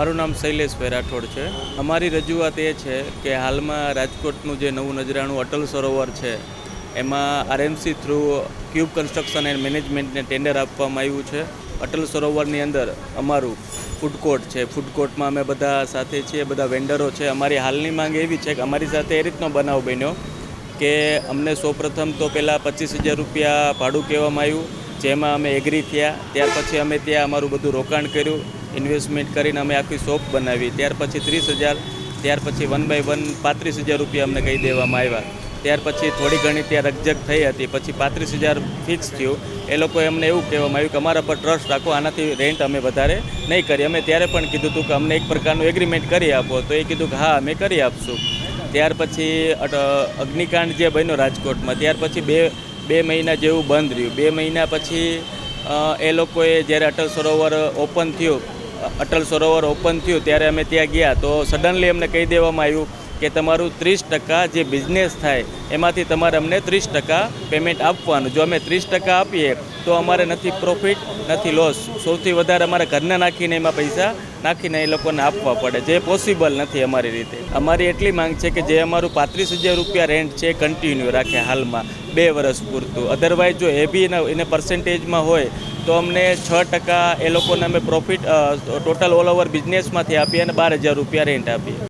મારું નામ શૈલેષ રાઠોડ છે. અમારી રજૂઆત એ છે કે હાલમાં રાજકોટનું જે નવું નજરાણું અટલ સરોવર છે, એમાં RMC through cube construction and મેનેજમેન્ટને ટેન્ડર આપવામાં આવ્યું છે. અટલ સરોવરની અંદર અમારું ફૂડ કોર્ટ છે. ફૂડ કોર્ટમાં અમે બધા સાથે છીએ, બધા વેન્ડરો છે. અમારી હાલની માંગ એવી છે કે અમારી સાથે એ રીતનો બનાવ બન્યો કે અમને સૌપ્રથમ તો પહેલાં પચીસ હજાર રૂપિયા ભાડું કહેવામાં આવ્યું, જેમાં અમે એગ્રી થયા. ત્યાર પછી અમે ત્યાં અમારું બધું રોકાણ કર્યું. ઇન્વેસ્ટમેન્ટ કરીને અમે આખી શોપ બનાવી. ત્યાર પછી ત્રીસ હજાર, ત્યાર પછી વન બાય વન પાંત્રીસ હજાર રૂપિયા અમને કહી દેવામાં આવ્યા. ત્યાર પછી થોડી ઘણી ત્યાં રકજક થઈ હતી. પછી પાંત્રીસ હજાર ફિક્સ થયું. એ લોકોએ અમને એવું કહેવામાં આવ્યું કે અમારા પર ટ્રસ્ટ રાખો, આનાથી રેન્ટ અમે વધારે નહીં કરીએ. અમે ત્યારે પણ કીધું હતું કે અમને એક પ્રકારનું એગ્રીમેન્ટ કરી આપો. તો એ કીધું કે હા, અમે કરી આપશું. ત્યાર પછી અગ્નિકાંડ જે બન્યો રાજકોટમાં, ત્યાર પછી બે બે મહિના જેવું બંધ રહ્યું. બે મહિના પછી એ લોકોએ જ્યારે અટલ સરોવર ઓપન થયું અટલ સરોવર ઓપન થયું ત્યારે અમે ત્યાં ગયા. તો સડનલી અમને કહી દેવામાં આવ્યું કે તમારું ત્રીસ ટકા જે બિઝનેસ થાય, એમાંથી તમારે અમને ત્રીસ ટકા પેમેન્ટ આપવાનું. જો અમે ત્રીસ ટકા આપીએ, તો અમારે નથી પ્રોફિટ નથી લોસ સૌથી વધારે અમારે ઘરના નાખીને એમાં પૈસા નાખીને એ લોકોને આપવા પડે. જે પોસિબલ નથી અમારી રીતે. અમારી એટલી માંગ છે કે જે અમારું પાંત્રીસ હજાર રૂપિયા રેન્ટ છે કન્ટિન્યુ રાખે હાલમાં. બે વર્ષ પૂરતું. અધરવાઇઝ જો એ એને પર્સન્ટેજમાં હોય, તો અમને છ ટકા એ લોકોને અમે પ્રોફિટ ટોટલ ઓલ ઓવર બિઝનેસમાંથી આપીએ અને બાર હજાર રૂપિયા રેન્ટ આપીએ.